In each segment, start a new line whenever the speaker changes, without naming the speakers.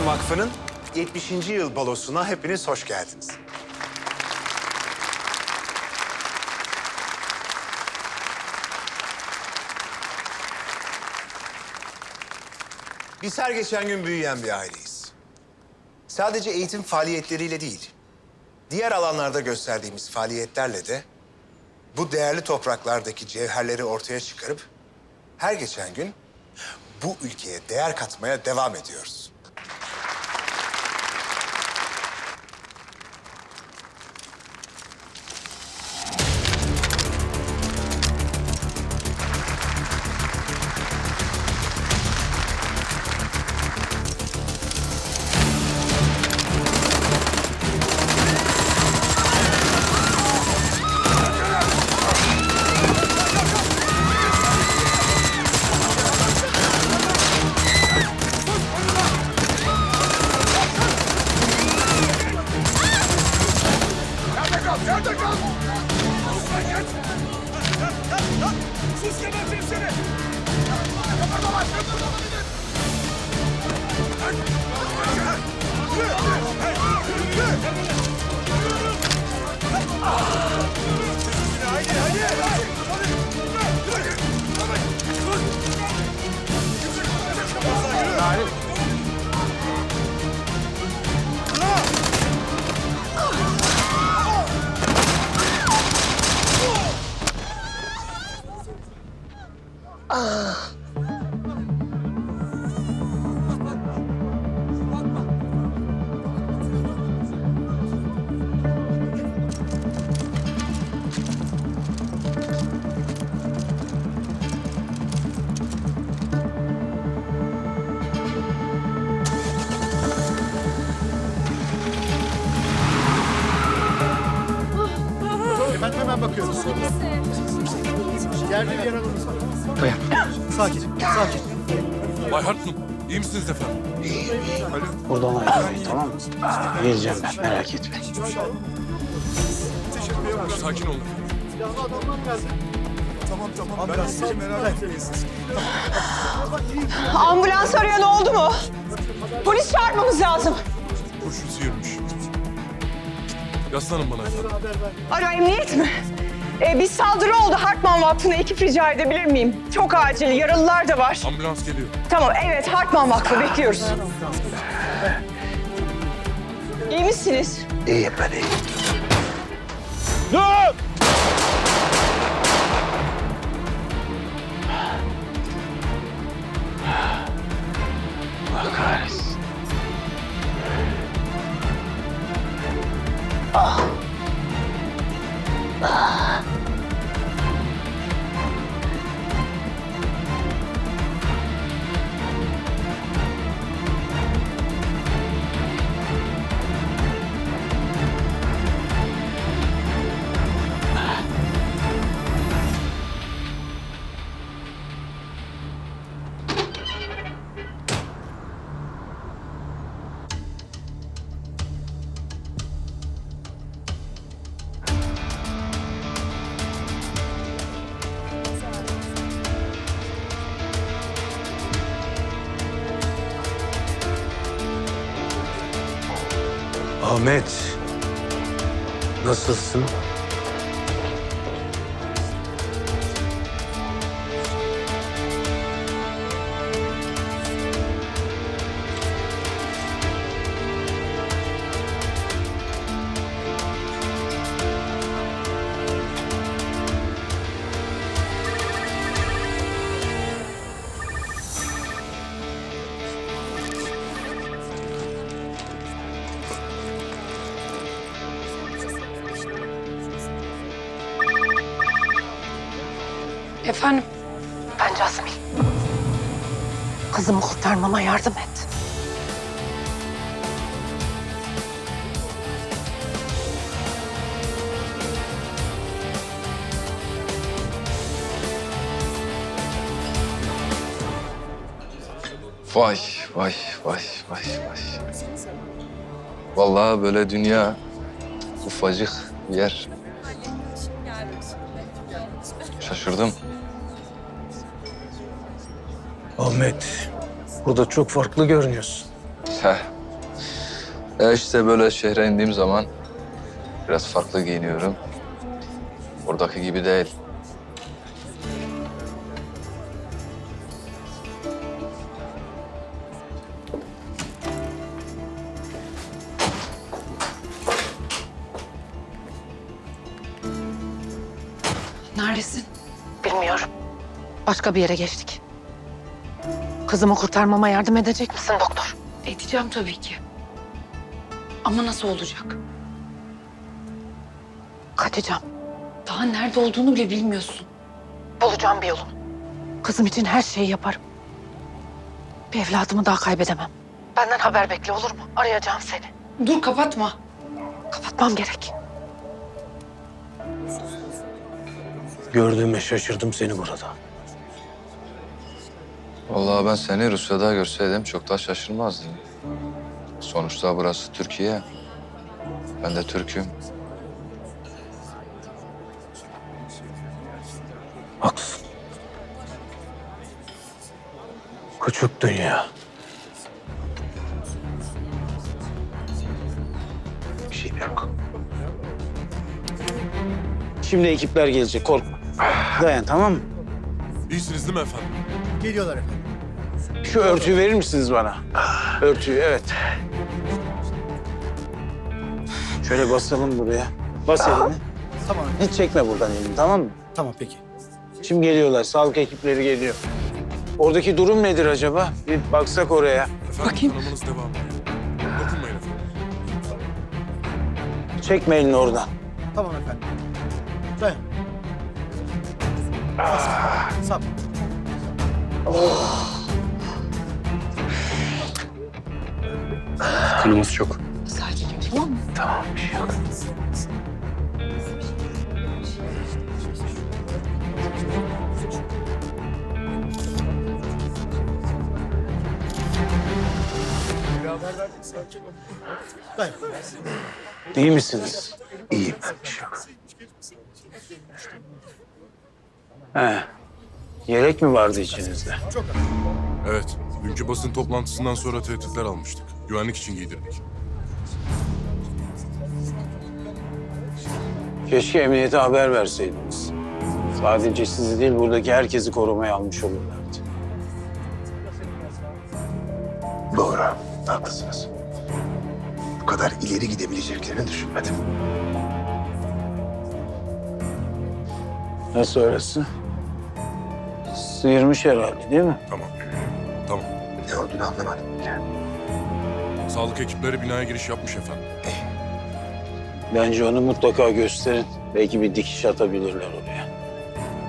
Hartman Vakfı'nın 70. yıl balosuna hepiniz hoş geldiniz. Biz her geçen gün büyüyen bir aileyiz. Sadece eğitim faaliyetleriyle değil, diğer alanlarda gösterdiğimiz faaliyetlerle de bu değerli topraklardaki cevherleri ortaya çıkarıp her geçen gün bu ülkeye değer katmaya devam ediyoruz.
Haydi,
Yerde bir yaralımız var. Dayan. Sakin, sakin.
Bay Hartman, iyi misiniz efendim?
Buradan ayrılmayın tamam mı? Geleceğim ben merak etme.
Sakin olun.
Silahlı adamlar geldi. Tamam tamam. Ben sizi merak etmeyin siz.
Ambulans arayan oldu mu? Polis çağırmamız lazım.
Kurşun sıyırmış. Yaslanın bana efendim.
Alo emniyet mi? Ee, bir saldırı oldu Hartman Vakfı'na ekip rica edebilir miyim? Çok acil, yaralılar da var.
Ambulans geliyor.
Tamam, evet Hartman Vakfı bekliyoruz. İyi misiniz?
İyiyim ben iyiyim. Allah kahretsin. Ahmet. Nasılsın?
Efendim? Ben Jasmine. Kızımı kurtarmama yardım et.
Vay vay vay vay vay. Vallahi böyle dünya ufacık bir yer. Şaşırdım.
Ahmet. Burada çok farklı görünüyorsun.
Heh. E işte böyle şehre indiğim zaman biraz farklı giyiniyorum. Oradaki gibi değil.
Neredesin? Bilmiyorum. Başka bir yere geçtik. Kızımı kurtarmama yardım edecek misin doktor?
Edeceğim tabii ki. Ama nasıl olacak?
Kaçacağım.
Daha nerede olduğunu bile bilmiyorsun.
Bulacağım bir yolunu. Kızım için her şeyi yaparım. Bir evladımı daha kaybedemem. Benden haber bekle olur mu? Arayacağım seni.
Dur kapatma.
Kapatmam gerek.
Gördüğüme şaşırdım seni burada.
Vallahi ben seni Rusya'da görseydim çok daha şaşırmazdım. Sonuçta burası Türkiye. Ben de Türk'üm.
Haklısın. Küçük dünya. Bir şey yok. Şimdi ekipler gelecek korkma. Dayan tamam mı?
İyisiniz değil mi efendim?
Geliyorlar efendim.
Şu örtüyü verir misiniz bana? Örtüyü evet. Şöyle basalım buraya. Bas elini.
Tamam.
Hiç çekme buradan elini tamam mı?
Tamam peki.
Şimdi geliyorlar. Sağlık ekipleri geliyor. Oradaki durum nedir acaba? Bir baksak oraya.
Efendim
Bakayım.
kanamanız devam ediyor. Dokunmayın efendim.
Çekme elini oradan.
Tamam efendim. Dayan. Bas. Sap.
Kanımız çok.
Sakin ol tamam mı?
Tamam bir şey yok. İyi misiniz? İyiyim ben bir şey yok. He. Yelek mi vardı içinizde?
Evet. Dünkü basın toplantısından sonra tehditler almıştık. Güvenlik için giydirdik.
Keşke emniyete haber verseydiniz. Sadece sizi değil buradaki herkesi korumaya almış olurlardı.
Doğru, haklısınız. Bu kadar ileri gidebileceklerini düşünmedim.
Nasıl orası? Sıyırmış herhalde değil mi?
Tamam. Tamam.
Ne olduğunu anlamadım bile.
Sağlık ekipleri binaya giriş yapmış efendim.
Bence onu mutlaka gösterin. Belki bir dikiş atabilirler oraya.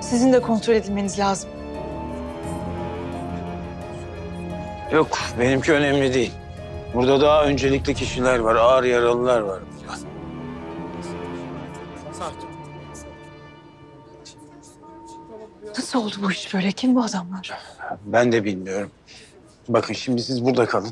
Sizin de kontrol edilmeniz lazım.
Yok, benimki önemli değil. Burada daha öncelikli kişiler var, ağır yaralılar var.
Nasıl oldu bu iş böyle? Kim bu adamlar?
Ben de bilmiyorum. Bakın şimdi siz burada kalın.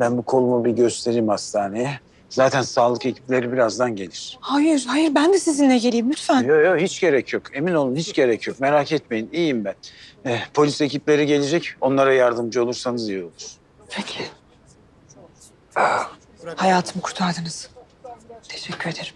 Ben bu kolumu bir göstereyim hastaneye. Zaten sağlık ekipleri birazdan gelir.
Hayır, hayır ben de sizinle geleyim lütfen.
Yok yok hiç gerek yok. Emin olun hiç gerek yok. Merak etmeyin iyiyim ben. Eh, polis ekipleri gelecek. Onlara yardımcı olursanız iyi olur.
Peki. Hayatımı kurtardınız. Teşekkür ederim.